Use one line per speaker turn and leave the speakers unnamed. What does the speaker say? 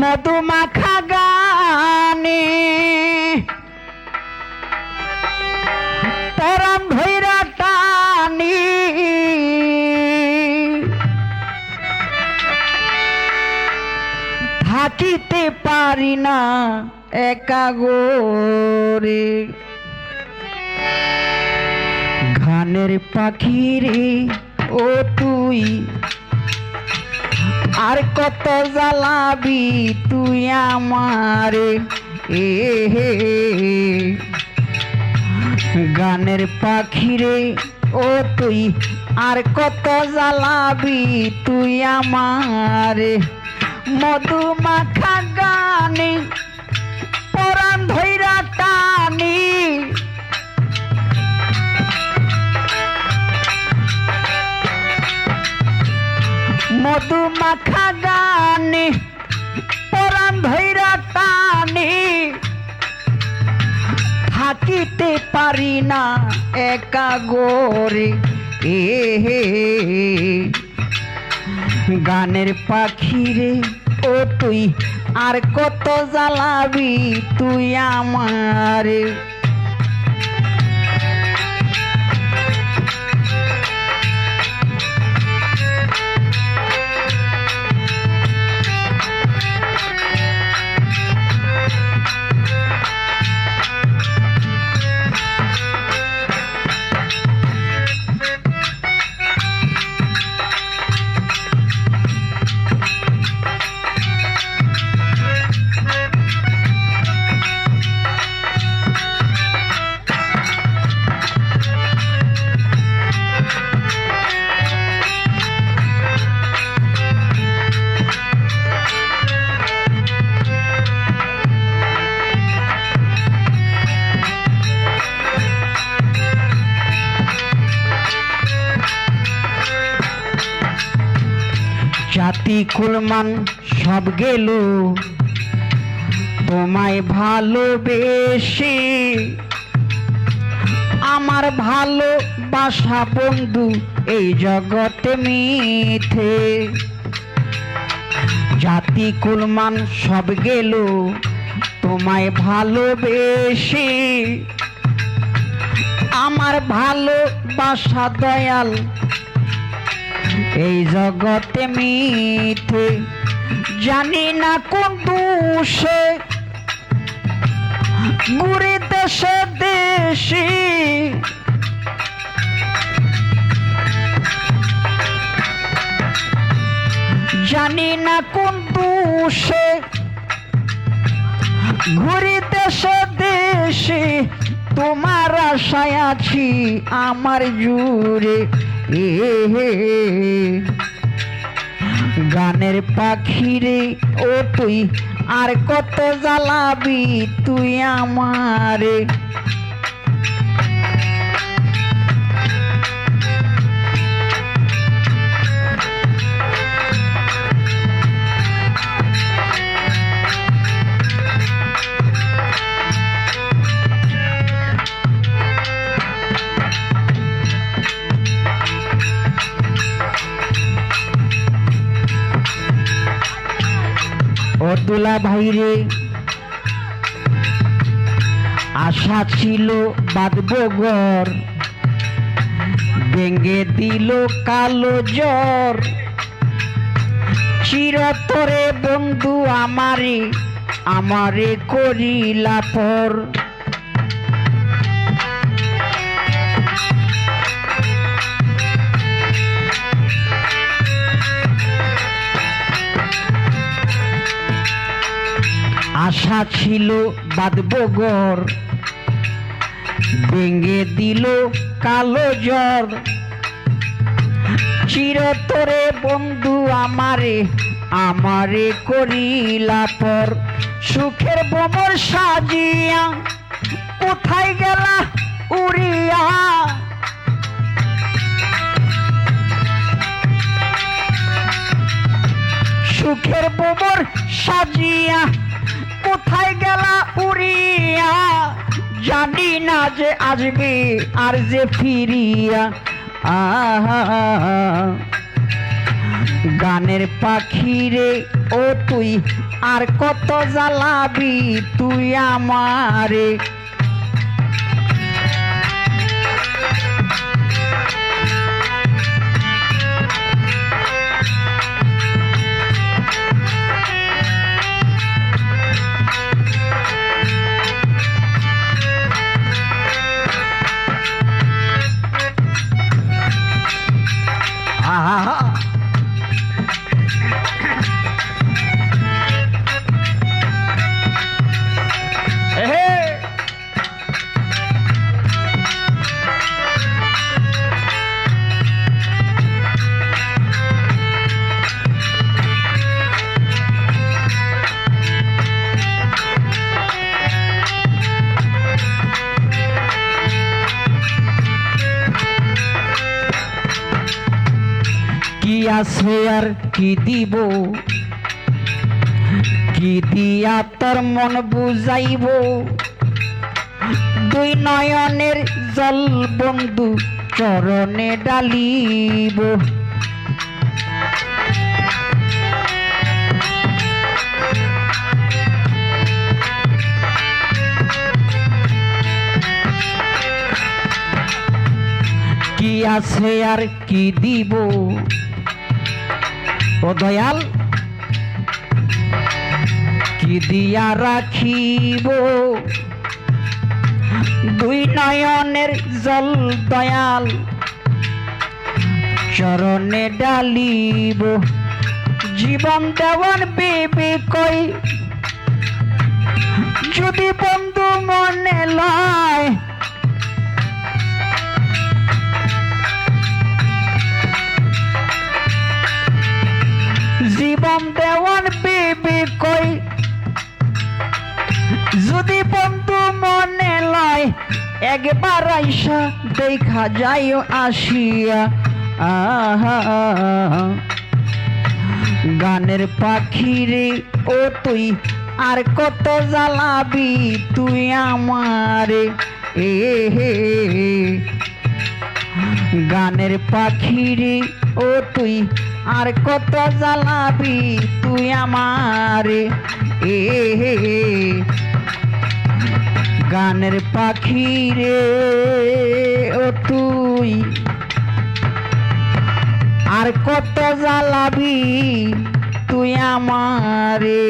মধুমাখা গানে। পরম ধৈরা টানি। থাকিতে পারি না একা গোরে। ঘানের পাখিরে ও তুই আর কত জ্বালাবি তুই আমারে? এ গানের পাখিরে, ও তুই, আর কত জ্বালাবি তুই আমারে? মধু মাখা গানে, পরাণ ধৈরা টানি। মধু গানে পরাণ ধৈরা টানি। থাকিতে পারি না একা গোরে। এ গানের পাখিরে, ও তুই আর কত জ্বালাবি তুই আমারে। জাতি কুলমান সব গেল। তোমায় ভালোবেসে আমার ভালোবাসা বন্ধু, এই জগতে মিথে। জাতি কুলমান সব গেল, তোমায় ভালোবেসে আমার ভালোবাসা দয়াল এই জগতে মিথে জানি না কোন দোষে। ঘুরে দেশে দেশে। জানি না কোন দোষে। ঘুরে দেশে দেশে। তোমার আশায় আছি আমার জুড়ে। এ গানের পাখিরে, ও তুই, আর কত জ্বালাবি তুই আমারে। ও দুলা ভাইরে, আশা ছিল বাঁধব ঘর, ভেঙে দিল কালো জ্বর। চিরতরে বন্ধু আমারে আমারে করিলা পর। আশা ছিল বাঁধব ঘর। ভেঙ্গে দিল কালো জ্বর। চিরতরে বন্ধু আমারে আমারে করিলা পর। সুখের বোমর সাজিয়া কোথায় গেলা উড়িয়া? সুখের বোমর সাজিয়া উড়িয়া জানি না যে আসবে আর যে ফিরিয়া। আহা, গানের পাখি রে ও তুই আর কত জ্বালাবি তুই আমারে। আর কি দিব? কি দিয়া তোর মন বুঝাইব? দুই নয়নের জল বন্ধু চরণে ডালিব। কি আছে আর কি দিব? ও দয়াল, কি দিয়া রাখিব দুই নয়নের জল দয়াল? চরণে ডালিব, জীবন দেওয়ান বেবে কই? যদি বন্ধু মনে লয় একবার আইসা দেখা যাই আসিয়া, আহা। গানের পাখি রে ও তুই আর কত জ্বালাবি তুই আমারে, এ হে। গানের পাখি রে ও তুই আর কত জ্বালাবি তুই আমারে, এ হে। গানের পাখি রে ও তুই। আর কত জ্বালাবি তুই আমারে।